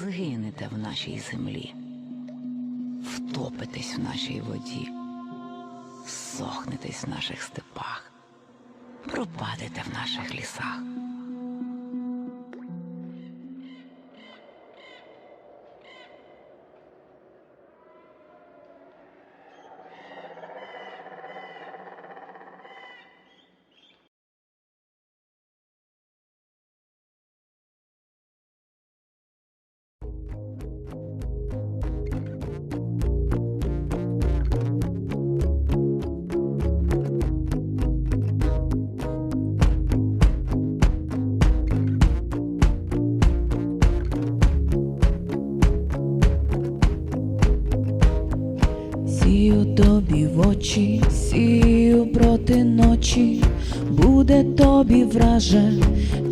згинете в нашій землі, втопитесь в нашій воді, сохнетесь в наших степах, пропадете в наших лісах. В очі, сію проти ночі, буде тобі враже,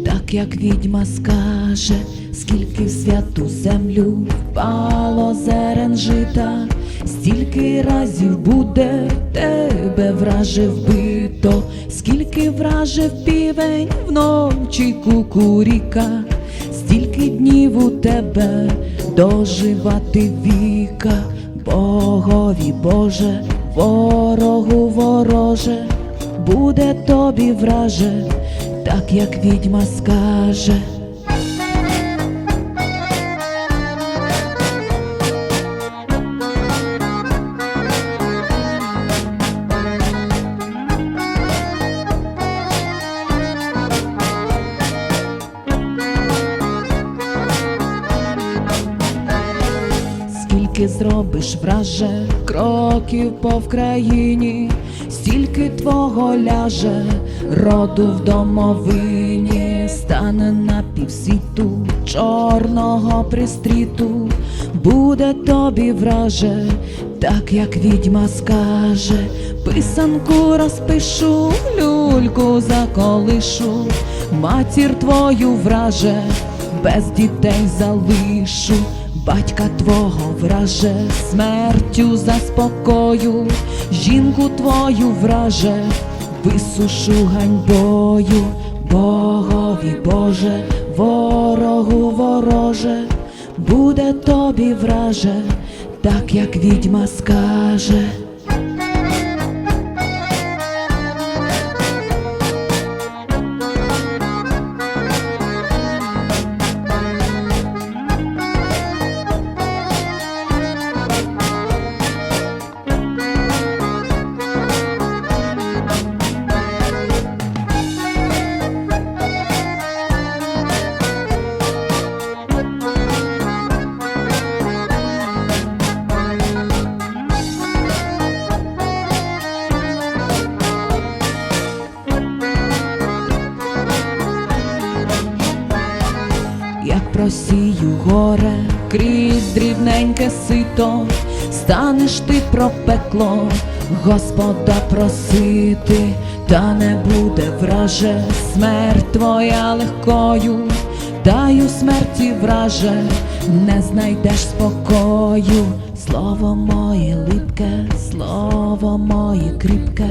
так як відьма скаже, скільки в святу землю впало зерен жита, стільки разів буде тебе враже вбито, скільки вражив півень вночі кукуріка, стільки днів у тебе доживати віка. Богові Боже, ворогу вороже, буде тобі враже, так як відьма скаже. Скільки зробиш враже кроків по Вкраїні, стільки твого ляже роду в домовині, стане на півсвіту чорного пристріту, буде тобі враже, так як відьма скаже, писанку розпишу, люльку заколишу, матір твою враже, без дітей залишу. Батька твого враже, смертю заспокою, жінку твою враже, висушу ганьбою, Богові Боже, ворогу вороже, буде тобі враже, так як відьма скаже. Як просію горе крізь дрібненьке сито, станеш ти про пекло, Господа просити, та не буде враже, смерть твоя легкою, даю смерті враже, не знайдеш спокою, слово моє липке, слово моє кріпке,